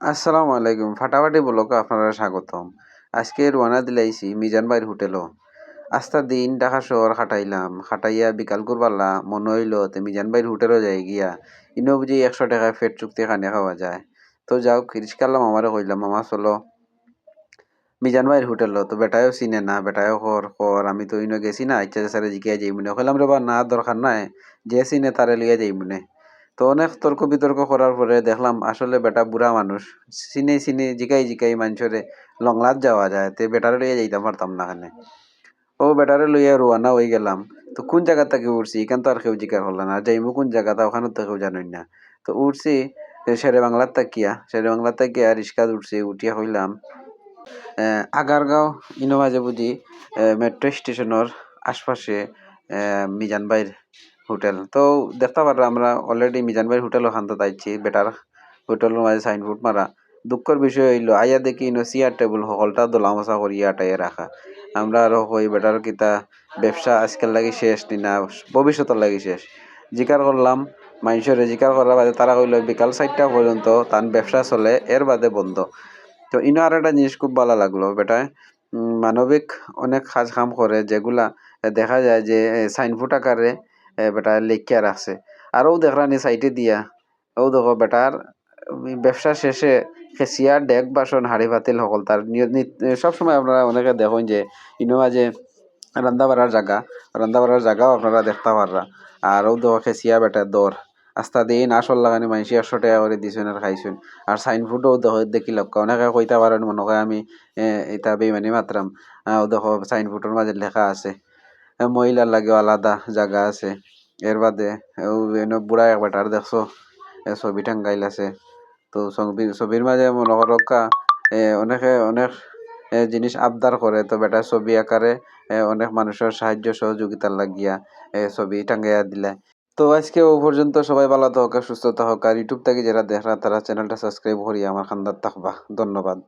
আসসালামু আলাইকুম। ফাটাফাটি ব্লকে আপনারা স্বাগতম। আজকে রোয়ানা দিলাইছি মিজান বাইর হোটেলও। আস্তা দিন ঢাকা শহর খাটাইলাম। খাটাইয়া বিকাল করবাল্লা মনে হইল তে মিজান বাইর হোটেলও যাই গিয়া। ইনো বুঝি একশো টাকায় ফেট চুক্তি খানে খাওয়া যায়। তো যাও রিস্কাল্লাম আমারে কইলাম, মামা চলো। মিজান ভাইয়ের হোটেল তো বেটায়ও চিনে না, বেটায়ও কর কর আমি তো ইনো গেছি না, ইচ্ছা স্যারে জিকিয়া যাই মনে কইলাম, রে বা, না, দরকার নাই। যে চিনে তারে লিয়ে যাই মনে তো অনেক তর্ক বিতর্ক করার পরে দেখলাম আসলে বেটা বুড়া মানুষ। চিনে চিনে জিকাই জিকাই মানুষরে লংলাত যাওয়া যায়, তে বেটারে লইয়া যাইতাম পারতাম না খানে। ও বেটারে লইয়া রোয়ানা হয়ে গেলাম। তো কোন জায়গা থেকে উঠছি এখান তো আর কেউ জিকার হল না। যাইমু কোন জায়গা তা ওখানে তো কেউ জানুই না। তো উঠছি শেরে বাংলার তাকিয়া। শেরে বাংলার তাকিয়া রিক্সাত উঠছি উঠিয়া হইলাম। আগারগাঁও ইনো মাঝে বুঝি মেট্রো স্টেশনের আশপাশে মিজান ভাইয়ের হোটেল। তো দেখতে পারো আমরা অলরেডি মিজান ভাইয়ের হোটেল ওখান তো যাইছি বেটার হোটেলের মাঝে সাইনবোর্ড মারা। দুঃখের বিষয় হইল আইয়া দেখি ইনো চেয়ার টেবিল হলটা দোলা মশা করিয়া আটাইয়া রাখা। আমরা আরও কই বেটার কিতা ব্যবসা আজকাল লাগি শেষ নি না, ভবিষ্যতের লাগি শেষ। জিকার করলাম মানুষের জিকার করার বাদে তারা কইল, বিকাল চারটা পর্যন্ত তার ব্যবসা চলে, এর বাদে বন্ধ। তো ইনো আর একটা জিনিস খুব ভালো লাগল, বেটা মানবিক অনেক কাজ কাম করে, যেগুলা দেখা যায় যে সাইনফুট আকারে বেটা লেখিয়া রাখছে। আরও দেখলানি সাইটে দিয়া ও দেখো বেটার ব্যবসা শেষে খেসিয়া ডেক বাসন হাড়ি পাতিল সকল তার সবসময় আপনারা অনেকে দেখুন যে, ইনো যে রান্দা বাড়ার জায়গা রান্দা বাড়ার জায়গাও আপনারা দেখতে পাররা আর ও দেখো খেসিয়া বেটার দর আস্তা দিন আসল লাগানি মাইসি একশো টাকা করে দিছেন আর খাইছেন। আর সাইন সাইনবোর্ডও দেখো দেখি লক্ষ্য অনেকে কইতে পারেন মনে হয় আমি এটা বেমানি মাত্রাম ও দেখো সাইনবোর্ডের মাঝে লেখা আছে। মহিলার লাগে আলাদা জায়গা আছে। এর বাদে বুড়া এক বেটার দেখছ ছবি টাঙ্গাইল আছে। তো ছবির মাঝে মনে করকা অনেকে, অনেক জিনিস আবদার করে তো বেটা ছবি আকারে অনেক মানুষের সাহায্য সহযোগিতার লাগিয়া ছবি টাঙ্গাইয়া দিলে। তো আজকে ও পর্যন্ত সবাই ভালো থাকা সুস্থ থাকা আর ইউটিউব থেকে যারা দেখা তারা চ্যানেলটা সাবস্ক্রাইব করিয়া আমার খান্দার থাকবা। ধন্যবাদ।